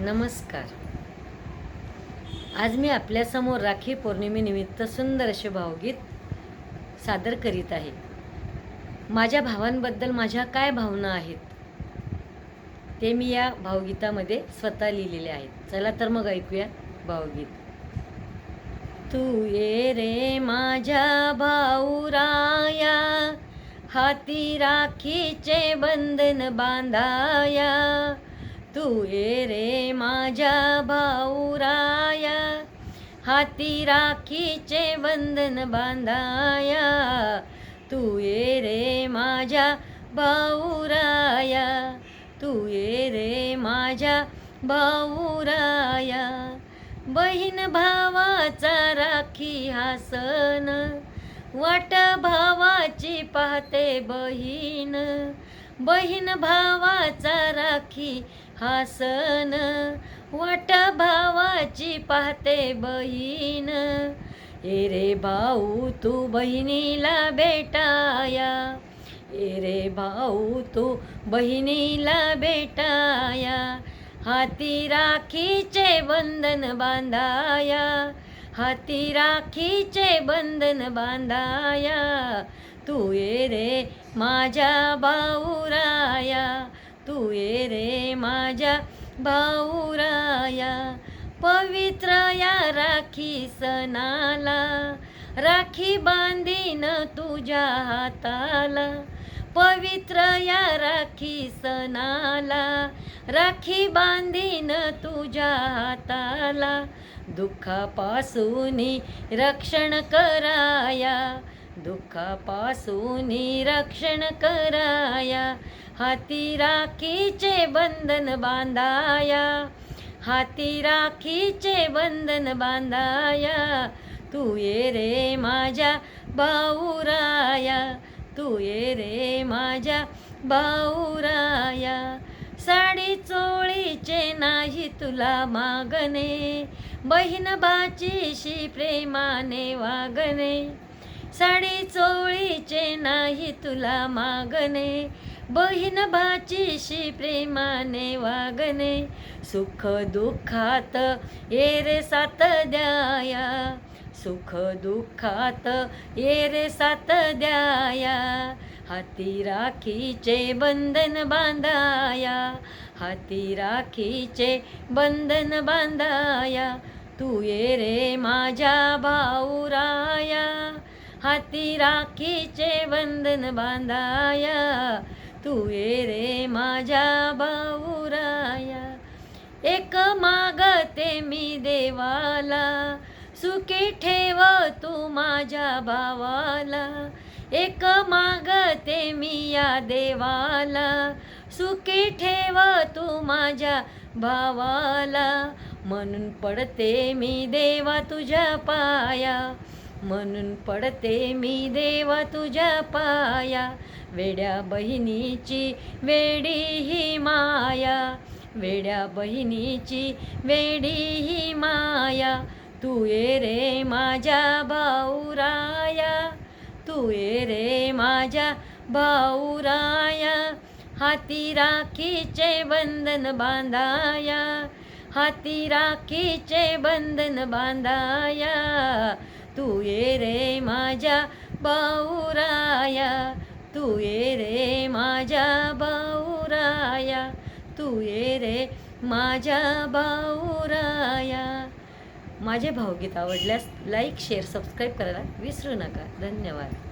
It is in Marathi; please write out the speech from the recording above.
नमस्कार. आज मी आपल्यासमोर राखी पौर्णिमेनिमित्त सुंदर असे भावगीत सादर करीत आहे. माझ्या भावांबद्दल माझ्या काय भावना आहेत ते मी या भावगीतामध्ये स्वतः लिहिलेले आहेत. चला तर मग ऐकूया भावगीत. तू ये रे माझ्या भाऊराया हाती राखीचे बंधन बांधाया तू ये रे माझ्या भाऊराया. हाती राखीचे बंधन बांधाया. तू ये रे माझ्या भाऊराया. तू ये रे माझ्या भाऊराया. बहीण भावाचा राखी हा सण. वाट भावाची पाहते बहीण. बहीण भावाचा राखी हासन वाट भावाची पाहते बहीण. ए रे भाऊ तू बहिणीला भेटाया. ए रे भाऊ तू बहिणीला भेटाया. हाती राखीचे बंधन बांधाया. हाती राखीचे बंधन बांधाया. तू ये रे माझ्या भाऊराया तू ये रे माझ्या भाऊराया पवित्र या राखी सणाला. राखी बांधीन तुझ्या हाताला पवित्र या राखी सणाला. राखी बांधीन तुझ्या हाताला दुःखापासून रक्षण कराया. दुःखापासून रक्षण कराया. हाती राखीचे बंधन बांधाया हाती राखीचे बंधन बांधाया तू ये रे माझ्या भाऊराया तू ये रे माझ्या भाऊराया साडी चोळीचे नाही तुला मागणे बहीण बाचीशी प्रेमाने वागणे साडी चोळीचे नाही तुला मागणे बहीण बाचीशी प्रेमाने वागणे सुख दुःखात ये रे साथ द्याया सुख दुःखात ये रे साथ द्याया हाती राखीचे बंधन बांधाया हाती राखीचे बंधन बांधाया तू ये रे माझ्या भाऊराया हाती राखीचे बंधन बांधाया तू ये रे माझ्या भाऊराया एक मागते मी देवाला. सुखी ठेव तू माझ्या भावाला. एक मागते मी या देवाला. सुखी ठेव तू माझ्या भावाला. म्हणून पडते मी देवा तुझ्या पाया. म्हणून पडते मी देवा तुझ्या पाया. वेड्या बहिणीची वेडी ही माया. वेड्या बहिणीची वेडी ही माया. तू ये रे माझ्या भाऊराया. तू ये रे माझ्या भाऊराया. हाती राखीचे बंधन बांधाया. हाती राखीचे बंधन बांधाया. तू ये रे माझ्या बाऊराया. तू ये रे माझ्या बाऊराया. तू ये रे माझ्या बाऊराया. माझे भावगीत आवडल्यास लाईक शेअर सबस्क्राईब करायला विसरू नका. धन्यवाद.